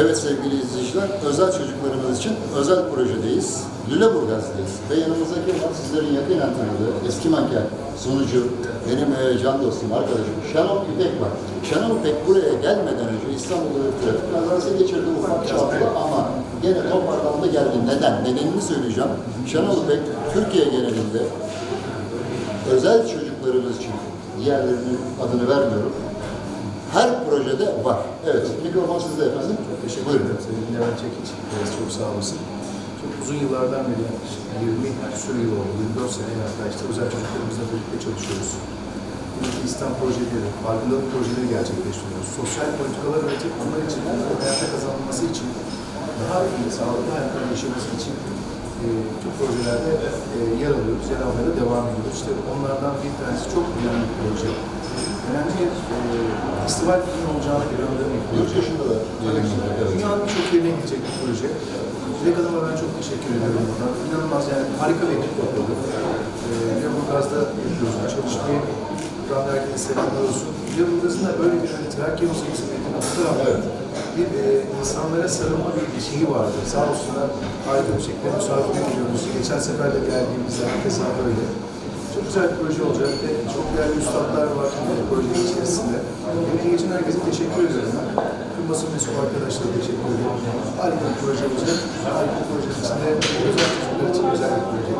Evet sevgili izleyiciler, özel çocuklarımız için özel projedeyiz. Lüleburgaz'dayız ve yanımızdaki olan sizlerin yakinen tanıdığı eski manken, sunucu, benim e, can dostum, arkadaşım Şenol İpek var. Şenol İpek buraya gelmeden önce İstanbul'da bir trafik kazası geçirdi ufak çaplı ama gene toparlandı geldi. Neden? Nedenini söyleyeceğim. Şenol İpek Türkiye genelinde özel çocuklarımız için diğerlerinin adını vermiyorum. Projede var. Evet, mikrofon sizde efendim. Teşekkür Buyurun. ederim Sayın Levent Çekiç. Çok sağ olasın. Çok uzun yıllardan beri, yaklaşık 20 sürü yıl oldu, 24 sene yaklaştı. Özel çocuklarımızla birlikte çalışıyoruz. İslam projeleri, farkındalık projeleri gerçekleştiriyoruz. Sosyal politikalar üretip onlar için, hayatta kazanılması için, daha iyi, sağlıklı hayatlar yaşaması için e, çok projelerde e, yer alıyoruz, yer almaya da devam ediyoruz. İşte onlardan bir tanesi çok önemli bir proje. Önemli bir e, festival filmi olacağına inandığım bir Yurt proje. dışında da yayınlanıyor. Evet. Dünyanın birçok yerine gidecek bir proje. Dilek Hanım'a ben çok teşekkür ediyorum buradan. İnanılmaz yani harika bir ekip topladı. Ee, Lüleburgaz'da yapıyoruz bu çalışmayı. Buradan da herkese selamlar olsun. Lüleburgaz'ın da böyle bir hani Trakya Müziği hizmetinin bu tarafta bir e, insanlara sarılma bir şeyi vardı. Sağ olsunlar harika bir şekilde misafir ediyoruz. Geçen sefer de geldiğimizde herkese böyle. Çok güzel bir proje olacak ve çok değerli üstadlar var bu projenin içerisinde. Emeği geçen herkese teşekkür ediyorum. Tüm basın mensup arkadaşlara teşekkür ediyorum. Harika bir proje olacak. Harika bir projenin içinde özel çocuklar için özel bir proje.